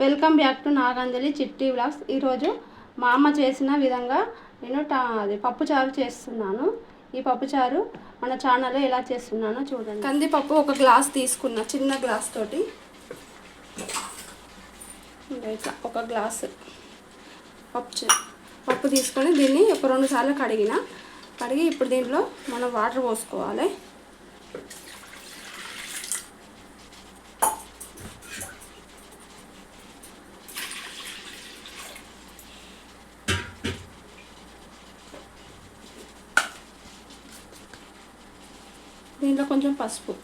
Welcome back to Naganjali చిట్టి vlogs. ఈరోజు మా అమ్మ చేసిన విధంగా నేను టా అది పప్పుచారు చేస్తున్నాను. ఈ పప్పుచారు మన ఛానల్లో ఎలా చేస్తున్నానో చూడండి. కందిపప్పు ఒక గ్లాస్ తీసుకున్న చిన్న గ్లాస్ తోటి. ఇట్లా ఒక గ్లాస్ పప్పు చే- పప్పు తీసుకొని దీన్ని ఒక రెండు సార్లు కడిగిన. కడిగి ఇప్పుడు దీంట్లో మనం వాటర్ పోసుకోవాలి దీంట్లో కొంచెం పసుపు.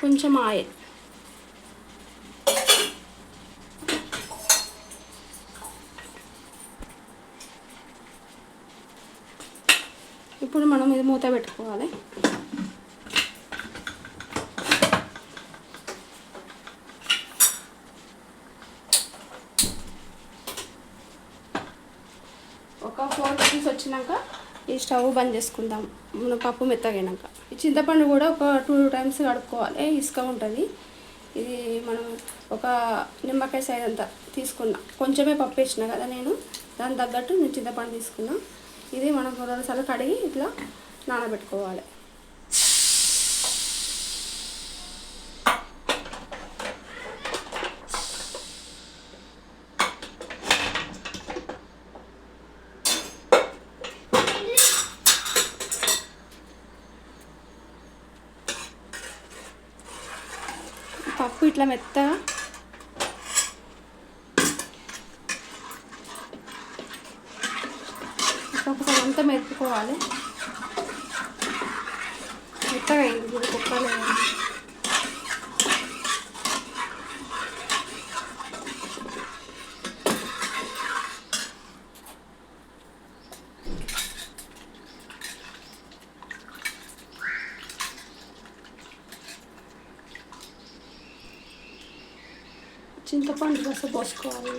కొంచెం ఆయిల్ ఇప్పుడు మనం ఇది మూత పెట్టుకోవాలి ఒక ఫోర్ విజిల్స్ వచ్చినాక ఈ స్టవ్ బంద్ చేసుకుందాం. మన పప్పు మెత్తగైనాక. ఈ చింతపండు కూడా ఒక టూ టైమ్స్ కడుక్కోవాలి. ఇసుక ఉంటుంది. ఇది మనం ఒక నిమ్మకాయ సైజ్ అంతా తీసుకున్నా. కొంచెమే పప్పు వేసిన కదా నేను. దాని తగ్గట్టు నేను చింతపండు తీసుకున్నా. ఇది మనం రెండు సార్లు కడిగి ఇట్లా నానబెట్టుకోవాలి. పప్పు ఇట్లా మెత్తగా. ఒకసారి అంతా మెరుపుకోవాలి. మెత్తగా అయింది ఇప్పుడు చింతపండు రసం పోసుకోవాలి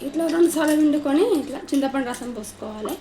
ఇట్లా రెండు సార్లు వండుకొని ఇట్లా చింతపండు రసం పోసుకోవాలి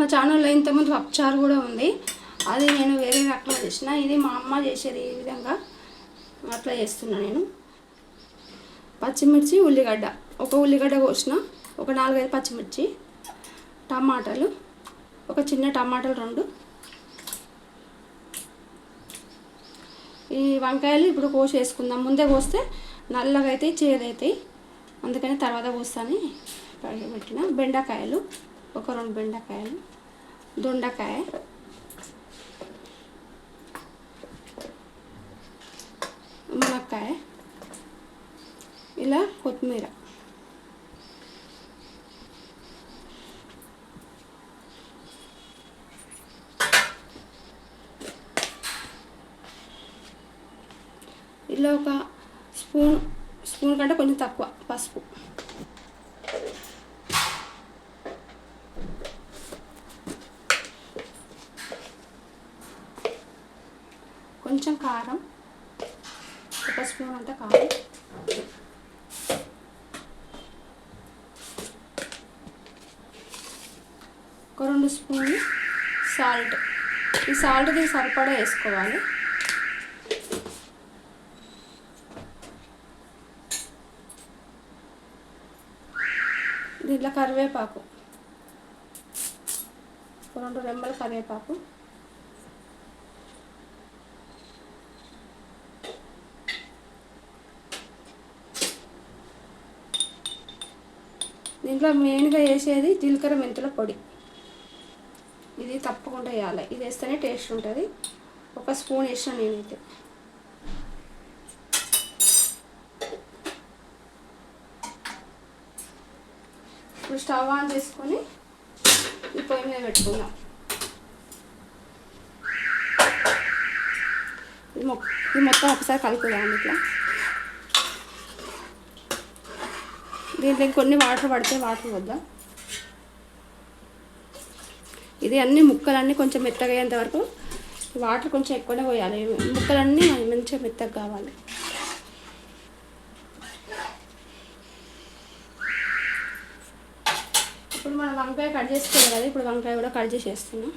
మన ఛానల్లో ఇంతకుముందు పప్పుచారు కూడా ఉంది. అది నేను వేరే రకంగా చేసిన. ఇది మా అమ్మ చేసేది ఈ విధంగా అట్లా చేస్తున్నా నేను. పచ్చిమిర్చి ఉల్లిగడ్డ. ఒక ఉల్లిగడ్డ కోసిన ఒక నాలుగైదు పచ్చిమిర్చి టమాటాలు ఒక చిన్న టమాటాలు రెండు. ఈ వంకాయలు ఇప్పుడు కోసి వేసుకుందాం ముందే కోస్తే నల్లగా అయితే చేదవుతాయి అందుకని తర్వాత కోస్తాను పెట్టిన బెండకాయలు. ఒక రెండు బెండకాయలు దొండకాయ. మునక్కాయ ఇలా కొత్తిమీర. ఇలా ఒక స్పూన్ స్పూన్ కంటే కొంచెం తక్కువ పసుపు. కొంచెం కారం ఒక స్పూన్ అంత కారం. ఒక రెండు స్పూన్లు సాల్ట్. ఈ సాల్ట్ దీనికి సరిపడా వేసుకోవాలి. దీంట్లో కరివేపాకు. ఒక రెండు రెమ్మల కరివేపాకు. దీంట్లో మెయిన్గా వేసేది జీలకర్ర మెంతుల పొడి. ఇది తప్పకుండా వేయాలి. ఇది వేస్తేనే టేస్ట్ ఉంటుంది. ఒక స్పూన్ వేసాను నేనైతే. ఇప్పుడు స్టవ్ ఆన్ చేసుకొని ఈ పొయ్యి మీద పెట్టుకుందాం. ఇది మొత్తం ఒకసారి కలుపుదాం ఇట్లా. దీంట్లో కొన్ని వాటర్ పడితే వాటర్ వద్దాం? ఇది అన్ని ముక్కలన్నీ కొంచెం మెత్తగా అయ్యేంత వరకు వాటర్ కొంచెం ఎక్కువనే పోయాలి. ముక్కలన్నీ మంచిగా మెత్తగా కావాలి. ఇప్పుడు మనం వంకాయ కట్ చేసుకోవాలి కదా ఇప్పుడు వంకాయ కూడా కట్ చేసేస్తున్నాం.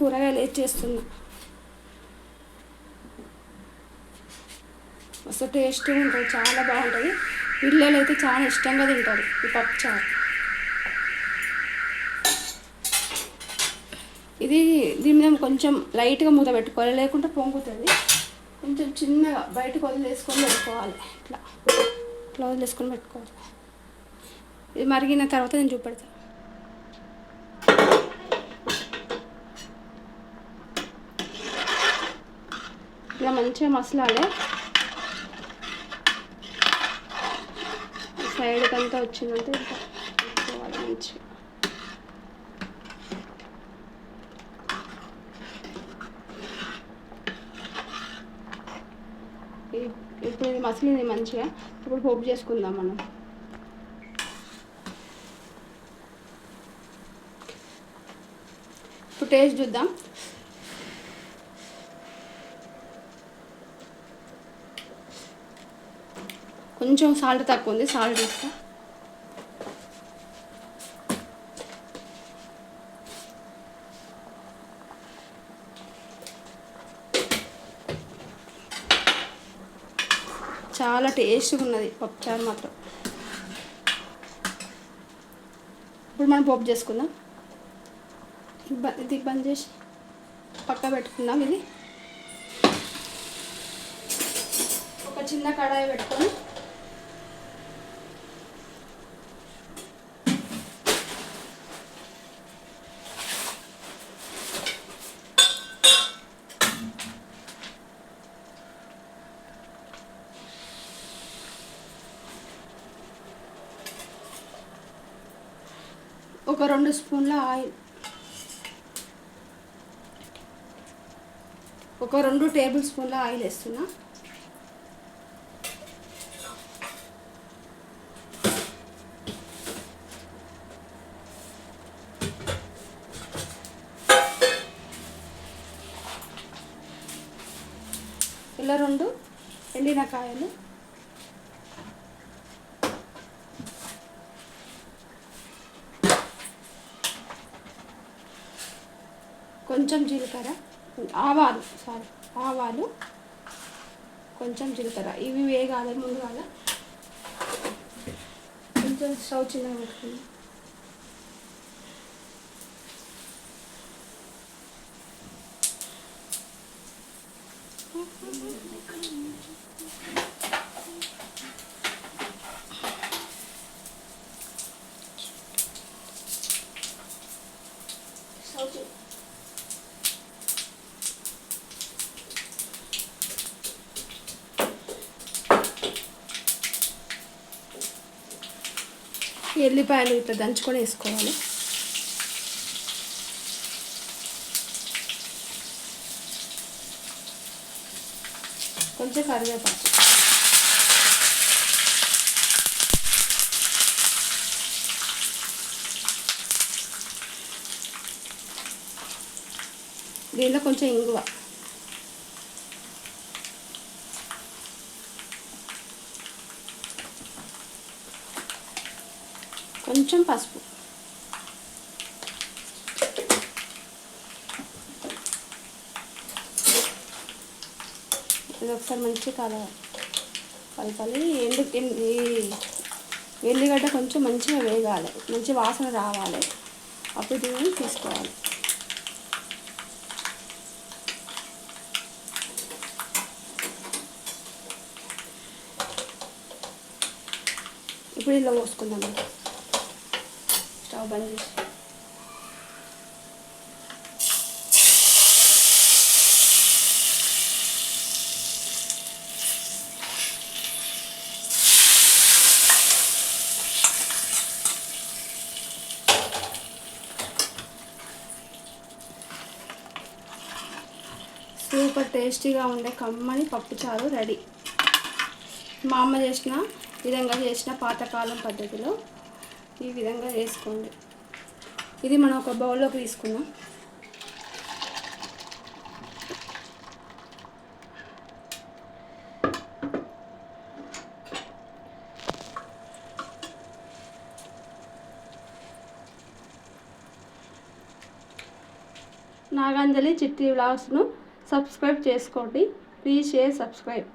కూరగాయలు వేసి చేస్తున్నా. మస్తు టేస్ట్గా ఉంటుంది చాలా బాగుంటుంది. పిల్లలు అయితే చాలా ఇష్టంగా తింటారు ఈ పప్పుచారు ఇది దీని మీద కొంచెం లైట్గా మూత పెట్టుకోవాలి లేకుంటే పొంగుతుంది. కొంచెం చిన్నగా బయటకు వదిలేసుకొని పెట్టుకోవాలి ఇట్లా. ఇట్లా వదిలేసుకొని పెట్టుకోవాలి. ఇది మరిగిన తర్వాత నేను చూపెడతాను ఇట్లా మంచిగా మసలాలి. సైడ్కి అంతా వచ్చిందంటే ఇంకా పెట్టుకోవాలి మంచిగా. ఇప్పుడు ఇది మసిలింది మంచిగా. ఇప్పుడు పోపు చేసుకుందాం మనం. ఇప్పుడు టేస్ట్ చూద్దాం. కొంచెం సాల్ట్ తక్కువ ఉంది. సాల్ట్ వేస్తా. చాలా టేస్ట్గా ఉన్నది పప్పుచారు మాత్రం. ఇప్పుడు మనం పోపు చేసుకుందాం. ఇది బంద్ చేసి పక్క పెట్టుకుందాం ఇది. ఒక చిన్న కడాయి పెట్టుకొని ఒక రెండు స్పూన్ల ఆయిల్. ఒక రెండు టేబుల్ స్పూన్ల ఆయిల్ వేస్తున్నా. ఇలా రెండు ఎండిన కాయలు కొంచెం జీలకర్ర. ఆవాలు సారీ ఆవాలు కొంచెం జీలకర్ర. ఇవి వేగాలి ముందుగా కొంచెం స్టవ్ చిన్నగా పెట్టుకుంది స్టవ్ చిన్న ఈ ఎల్లిపాయలు ఇట్లా దంచుకొని వేసుకోవాలి. కొంచెం కరివేపాకు. దీనిలో కొంచెం ఇంగువ. కొంచెం పసుపు. ఇది ఒకసారి మంచిగా కల కలపాలి. ఎండు ఈ ఎల్లిగడ్డ కొంచెం మంచిగా వేగాలి. మంచి వాసన రావాలి. అప్పుడు దీన్ని తీసుకోవాలి. ఇప్పుడు ఇలా పోసుకుందాం. బంద్ చేసి. సూపర్ టేస్టీగా ఉండే కమ్మని పప్పుచారు రెడీ. మా అమ్మ చేసిన విధంగా చేసిన పాతకాలం పద్ధతిలో ఈ విధంగా చేసుకోండి ఇది మనం ఒక బౌల్లోకి తీసుకుందాం. నాగాంజలి చిట్టి వ్లాగ్స్ను సబ్స్క్రైబ్ చేసుకోండి. Please share subscribe.